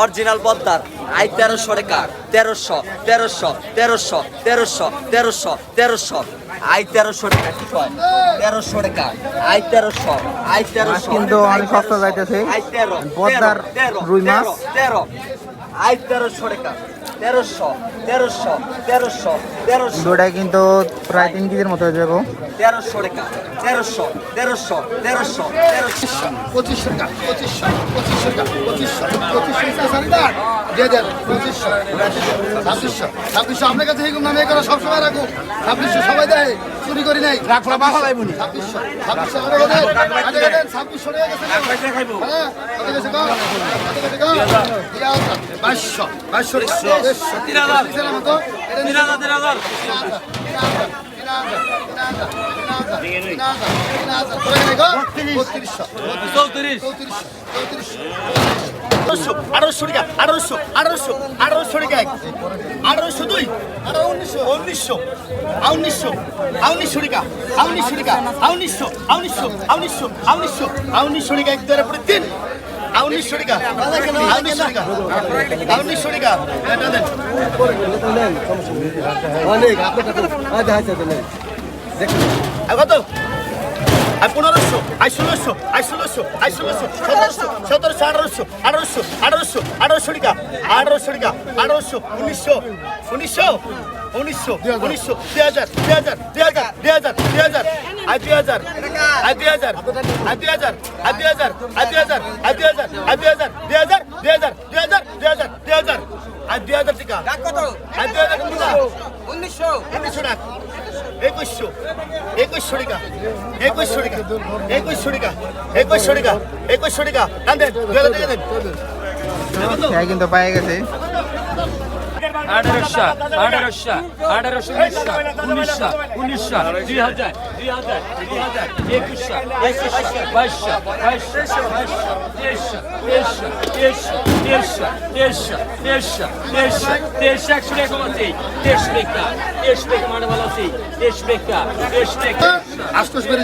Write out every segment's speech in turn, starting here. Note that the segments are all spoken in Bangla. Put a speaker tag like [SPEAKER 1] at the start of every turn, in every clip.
[SPEAKER 1] অরিজিনাল পদ্মার। আই তেরোশো টাকা তেরোশো তেরোশো তেরোশো তেরোশো তেরোশো তেরোশো। আই তেরোশো টাকা কি কয়? তেরোশো কার? আই তেরোশো আই তেরোশো।
[SPEAKER 2] কিন্তু অনেক সস্তা যাইতেছে।
[SPEAKER 1] আই তেরো
[SPEAKER 2] পদ্মার রুই মাছ।
[SPEAKER 1] তেরো। আই তেরোশো টাকা। তেরোশো তেরোশো তেরোশো তেরোশো।
[SPEAKER 2] দুটাই কিন্তু প্রায় তিন কেজির মতো হয়ে যাব
[SPEAKER 1] তেরোশো টাকা। তেরোশো তেরোশো তেরোশো তেরোশো।
[SPEAKER 3] পঁচিশশো টাকা পঁচিশশো পঁচিশশো টাকা পঁচিশশো পঁচিশশো দিয়ে দেন। পঁচিশশো ছাব্বিশশো। ছাব্বিশশো আপনার কাছে এইগুলো নামে করা সবসময় রাখো ছাব্বিশশো সবাই দেয় চুরি করি নাই। ছাব্বিশশো ছাব্বিশশো ছাব্বিশশো হ্যাঁ, বাইশশো বাইশশো আঠারোশো টাকা আঠারোশো আঠারোশো আঠারোশো টাকা এক আঠারোশো দুই উনিশশো উনিশশো উনিশশো উনিশশো টাকা উনিশশো টাকা উনিশশো উনিশশো উনিশশো উনিশশো উনিশশো টাকা এক দেওয়ার পরে তিন উনিশশো টাকা উনিশশো টাকা উনিশশো টাকা অনেক আপনার আর কত? আর পনেরোশো আর ষোলোশো আর ষোলোশো আর ষোলোশো সতেরোশো সতেরোশো, আঠারোশো আঠারোশো আঠারোশো আঠারোশো টাকা আঠারোশো টাকা, আঠারোশো, উনিশশো উনিশশো উনিশশো উনিশশো দুই হাজার দুই হাজার দুই হাজার দুই হাজার দুই হাজার আর দুই হাজার আর দুই হাজার আর দুই হাজার আর দুই হাজার আর দুই হাজার আর দুই হাজার আর দুই হাজার দুই হাজার দুই হাজার দুই হাজার দুই হাজার আর দুই টাকা উনিশশো। উনিশশো টাকা একুশশো। একুশশো টাকা। একুশশো টাকা। একুশশো টাকা। একুশশো টাকা। একুশশো টাকা। টান দেন দুই হাজার টাকা দেন।
[SPEAKER 2] হ্যাঁ কিন্তু পায়ে গেছে।
[SPEAKER 4] আঠারোশো আঠারোশো আঠারোশো উনিশশো উনিশশো উনিশশো দুই হাজার দুই হাজার দুই হাজার একুশশো একুশশো বাইশশো বাইশশো বাইশশো তেইশশো তেইশশো তেইশশো তেইশশো তেইশশো তেইশশো তেইশশো তেইশশো একশো টাকা আছে তেইশ টাকা তেইশ টাকা মানে ভালো আছে। তেইশ টাকা তেইশ টাকা।
[SPEAKER 3] আষ্টশো করে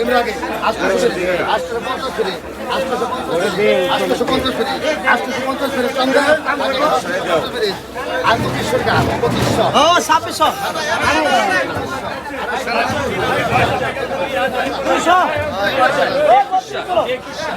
[SPEAKER 3] এমরা আগে। আষ্টশো আষ্টশো পঞ্চাশ করে আষ্টশো পঞ্চাশ করে আষ্টশো পঞ্চাশ করে আর পঁচিশশো টাকা পঁচিশশো। ও ছাব্বিশশো।
[SPEAKER 4] একুশশো একুশশো